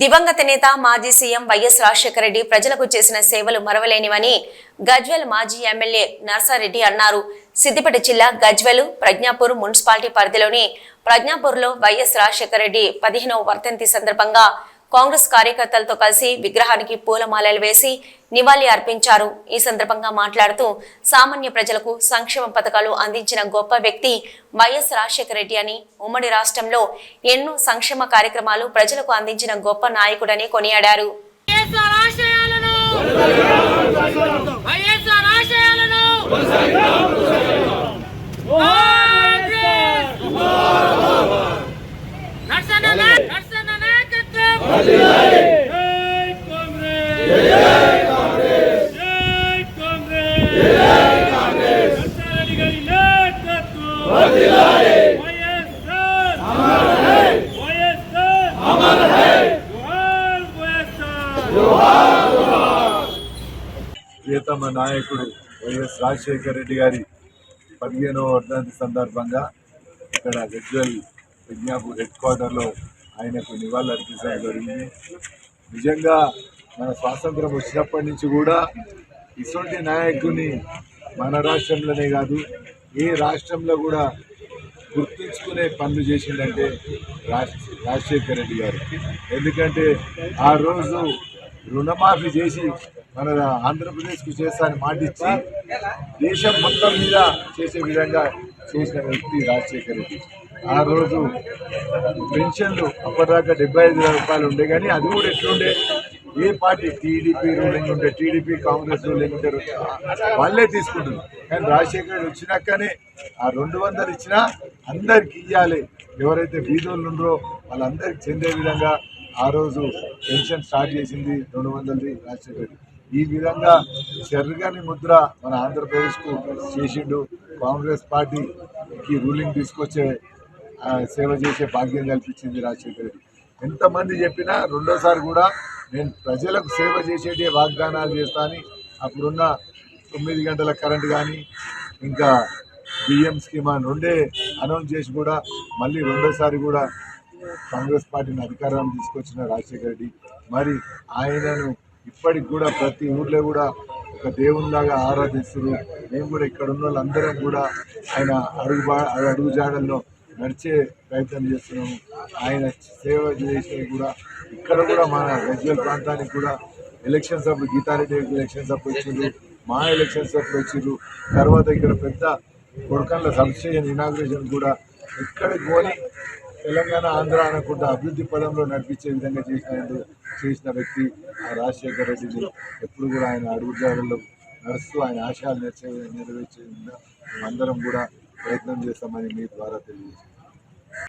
దివంగత నేత మాజీ సీఎం వైఎస్ రాజశేఖర రెడ్డి ప్రజలకు చేసిన సేవలు మరవలేనివని గజ్వెల్ మాజీ ఎమ్మెల్యే నర్సారెడ్డి అన్నారు. సిద్దిపేట జిల్లా గజ్వెల్ ప్రజ్ఞాపూర్ మున్సిపాలిటీ పరిధిలోని ప్రజ్ఞాపూర్లో వైఎస్ రాజశేఖర రెడ్డి పదిహేనవ వర్ధంతి సందర్భంగా కాంగ్రెస్ కార్యకర్తలతో కలిసి విగ్రహానికి పూలమాలలు వేసి నివాళి అర్పించారు. ఈ సందర్భంగా మాట్లాడుతూ సామాన్య ప్రజలకు సంక్షేమ పథకాలు అందించిన గొప్ప వ్యక్తి వైఎస్ రాజశేఖర రెడ్డి అని ఉమ్మడి రాష్ట్రంలో ఎన్నో సంక్షేమ కార్యక్రమాలు ప్రజలకు అందించిన గొప్ప నాయకుడని కొనియాడారు. వైఎస్ఆర్ ఆశయాలను వైఎస్ఆర్ ఆశయాలను కాంగ్రెస్! నర్సన్న నా- నర్సన్న నాయకత్వం జై కాంగ్రెస్ జై కాంగ్రెస్ నర్సారెడ్డి గారి నాయకత్వం వైఎస్ఆర్ వైఎస్ఆర్ జోహార్ వైఎస్ఆర్ ప్రియతమ నాయకుడు వైఎస్ రాజశేఖర రెడ్డి గారి పదిహేనవ వర్ధంతి సందర్భంగా ఇక్కడ గజ్వెల్ విజ్ఞాపూర్ హెడ్ క్వార్టర్లో ఆయనకు నివాళులర్పించడం జరిగింది. నిజంగా మన స్వాతంత్రం వచ్చినప్పటి నుంచి కూడా ఇటువంటి నాయకుని మన రాష్ట్రంలోనే కాదు ఏ రాష్ట్రంలో కూడా గుర్తుంచుకునే పనులు చేసిందంటే రాజశేఖర రెడ్డి గారు. ఎందుకంటే ఆ రోజు రుణమాఫీ చేసి మన ఆంధ్రప్రదేశ్కు చేస్తానని మాట ఇచ్చి దేశం మొత్తం మీద చేసే విధంగా చేసిన వ్యక్తి రాజశేఖర్ రెడ్డి. ఆ రోజు పెన్షన్లు అప్పటిదాకా డెబ్బై ఐదు వేల రూపాయలు ఉండే కానీ అది కూడా ఎట్లుండే? ఏ పార్టీ? టీడీపీ రూలింగ్ ఉంటే టీడీపీ కాంగ్రెస్ రూలింగ్ ఉంటే వాళ్ళే తీసుకుంటున్నారు. కానీ రాజశేఖర్ రెడ్డి వచ్చినాకనే ఆ రెండు వందలు ఇచ్చినా అందరికి ఇవ్వాలి ఎవరైతే బీదోళ్ళు ఉండరో వాళ్ళందరికి చెందే విధంగా ఆ రోజు పెన్షన్ స్టార్ట్ చేసింది రెండు వందలది రాజశేఖర్ రెడ్డి. ఈ విధంగా చెరగని ముద్ర మన ఆంధ్రప్రదేశ్కు చేసిండు కాంగ్రెస్ పార్టీకి రూలింగ్ తీసుకొచ్చే సేవ చేసే భాగ్యం కల్పించింది రాజశేఖర రెడ్డి. ఎంతమంది చెప్పినా రెండోసారి కూడా నేను ప్రజలకు సేవ చేసేటి వాగ్దానాలు చేస్తాను అప్పుడున్న తొమ్మిది గంటల కరెంట్ కానీ ఇంకా బియ్యం స్కీమ్ అని రెండే అనౌన్స్ చేసి కూడా మళ్ళీ రెండోసారి కూడా కాంగ్రెస్ పార్టీని అధికారం తీసుకొచ్చిన రాజశేఖర రెడ్డి. మరి ఆయనను ఇప్పటికి కూడా ప్రతి ఊర్లో కూడా ఒక దేవునిలాగా ఆరాధిస్తున్నారు. మేము కూడా ఇక్కడ ఉన్న వాళ్ళందరం కూడా ఆయన అడుగు బా అడుగు జాడల్లో నడిచే ప్రయత్నం చేస్తున్నాము. ఆయన సేవ చేసేది కూడా ఇక్కడ కూడా మన గజ్వల్ ప్రాంతానికి కూడా ఎలక్షన్స్ అప్పుడు గీతారెడ్డి ఎలక్షన్స్ అప్పుడు వచ్చిండ్రు మా ఎలక్షన్స్ అప్పుడు వచ్చిండ్రు తర్వాత ఇక్కడ పెద్ద కొడకండ్ల సబ్స్టేషన్ ఇనాగ్రేషన్ కూడా ఎక్కడికి పోని తెలంగాణ ఆంధ్ర అనకుండా అభివృద్ధి పదంలో నడిపించే విధంగా చేసిన చేసిన వ్యక్తి ఆ రాజశేఖర రెడ్డిని ఎప్పుడు కూడా ఆయన అడుగుజాడల్లో నడుస్తూ ఆయన ఆశయాలు నెరవే నెరవేర్చే విధంగా మేమందరం కూడా ప్రయత్నం చేస్తామని మీ ద్వారా తెలియజేస్తాం